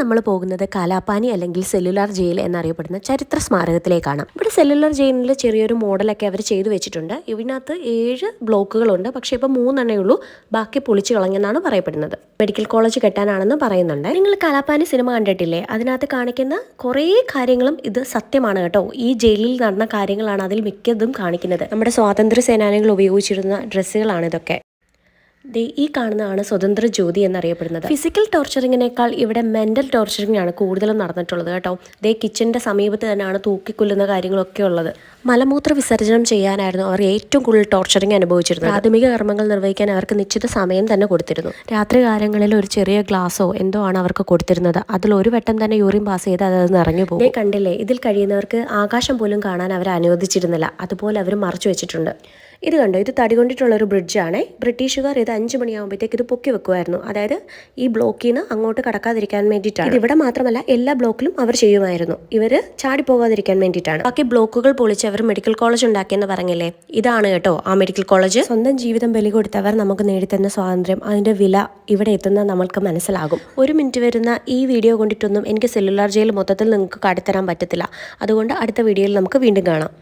നമ്മൾ പോകുന്നത് കാലാപ്പാനി അല്ലെങ്കിൽ സെല്ലുലാർ ജയിൽ എന്നറിയപ്പെടുന്ന ചരിത്ര സ്മാരകത്തിലേക്കാണ്. ഇവിടെ സെല്ലുലാർ ജയിലിൽ ചെറിയൊരു മോഡലൊക്കെ അവർ ചെയ്തു വെച്ചിട്ടുണ്ട്. ഇതിനകത്ത് ഏഴ് ബ്ലോക്കുകളുണ്ട്. പക്ഷേ ഇപ്പോൾ മൂന്നെണ്ണേ ഉള്ളൂ. ബാക്കി പൊളിച്ചു കളഞ്ഞെന്നാണ് പറയപ്പെടുന്നത്. മെഡിക്കൽ കോളേജ് കെട്ടാനാണെന്ന് പറയുന്നുണ്ട്. നിങ്ങൾ കാലാപ്പാനി സിനിമ കണ്ടിട്ടില്ലേ? അതിനകത്ത് കാണിക്കുന്ന കുറേ കാര്യങ്ങളും ഇത് സത്യമാണ് കേട്ടോ. ഈ ജയിലിൽ നടന്ന കാര്യങ്ങളാണ് അതിൽ മിക്കതും കാണിക്കുന്നത്. നമ്മുടെ സ്വാതന്ത്ര്യ സേനാനികൾ ഉപയോഗിച്ചിരുന്ന ഡ്രസ്സുകളാണ് ഇതൊക്കെ. ദേ ഈ കാണുന്നതാണ് സ്വതന്ത്ര ജ്യോതി എന്നറിയപ്പെടുന്നത്. ഫിസിക്കൽ ടോർച്ചറിങ്ങിനേക്കാൾ ഇവിടെ മെന്റൽ ടോർച്ചറിംഗ് ആണ് കൂടുതലും നടന്നിട്ടുള്ളത് കേട്ടോ. ദേ കിച്ചന്റെ സമീപത്ത് തന്നെയാണ് തൂക്കിക്കൊല്ലുന്ന കാര്യങ്ങളൊക്കെ ഉള്ളത്. മലമൂത്ര വിസർജനം ചെയ്യാനായിരുന്നു അവർ ഏറ്റവും കൂടുതൽ ടോർച്ചറിങ് അനുഭവിച്ചിരുന്നത്. പ്രാഥമിക കർമ്മങ്ങൾ നിർവഹിക്കാൻ അവർക്ക് നിശ്ചിത സമയം തന്നെ കൊടുത്തിരുന്നു. രാത്രി കാലങ്ങളിൽ ഒരു ചെറിയ ഗ്ലാസോ എന്തോ ആണ് അവർക്ക് കൊടുത്തിരുന്നത്. അതിൽ ഒരു വട്ടം തന്നെ യൂറിൻ പാസ് ചെയ്ത് അത് നിറഞ്ഞു പോകും. കണ്ടില്ലേ? ഇതിൽ കഴിയുന്നവർക്ക് ആകാശം പോലും കാണാൻ അവർ അനുവദിച്ചിരുന്നില്ല. അതുപോലെ അവർ മറച്ചു വെച്ചിട്ടുണ്ട്. ഇത് കണ്ടോ? ഇത് തടി കൊണ്ടിട്ടുള്ള ഒരു ബ്രിഡ്ജാണ് ബ്രിട്ടീഷുകാർ ഇത് അഞ്ച് മണിയാകുമ്പോഴത്തേക്ക് ഇത് പൊക്കി വെക്കുമായിരുന്നു അതായത് ഈ ബ്ലോക്കിൽ നിന്ന് അങ്ങോട്ട് കടക്കാതിരിക്കാൻ വേണ്ടിയിട്ടാണ്. ഇത് ഇവിടെ മാത്രമല്ല എല്ലാ ബ്ലോക്കിലും അവർ ചെയ്യുമായിരുന്നു. ഇവർ ചാടിപ്പോകാതിരിക്കാൻ വേണ്ടിയിട്ടാണ്. ബാക്കി ബ്ലോക്കുകൾ പൊളിച്ച് അവർ മെഡിക്കൽ കോളേജ് ഉണ്ടാക്കിയെന്ന് പറഞ്ഞില്ലേ? ഇതാണ് കേട്ടോ ആ മെഡിക്കൽ കോളേജ് സ്വന്തം ജീവിതം ബലി കൊടുത്തവർ നമുക്ക് നേടിത്തന്ന സ്വാതന്ത്ര്യം. അതിന്റെ വില ഇവിടെ എത്തുന്ന നമ്മൾക്ക് മനസ്സിലാകും. ഒരു മിനിറ്റ് വരുന്ന ഈ വീഡിയോ കൊണ്ടിട്ടൊന്നും എനിക്ക് സെല്ലുലാർ ജയിൽ മൊത്തത്തിൽ നിങ്ങൾക്ക് കാട്ടിത്തരാൻ പറ്റത്തില്ല. അതുകൊണ്ട് അടുത്ത വീഡിയോയിൽ നമുക്ക് വീണ്ടും കാണാം.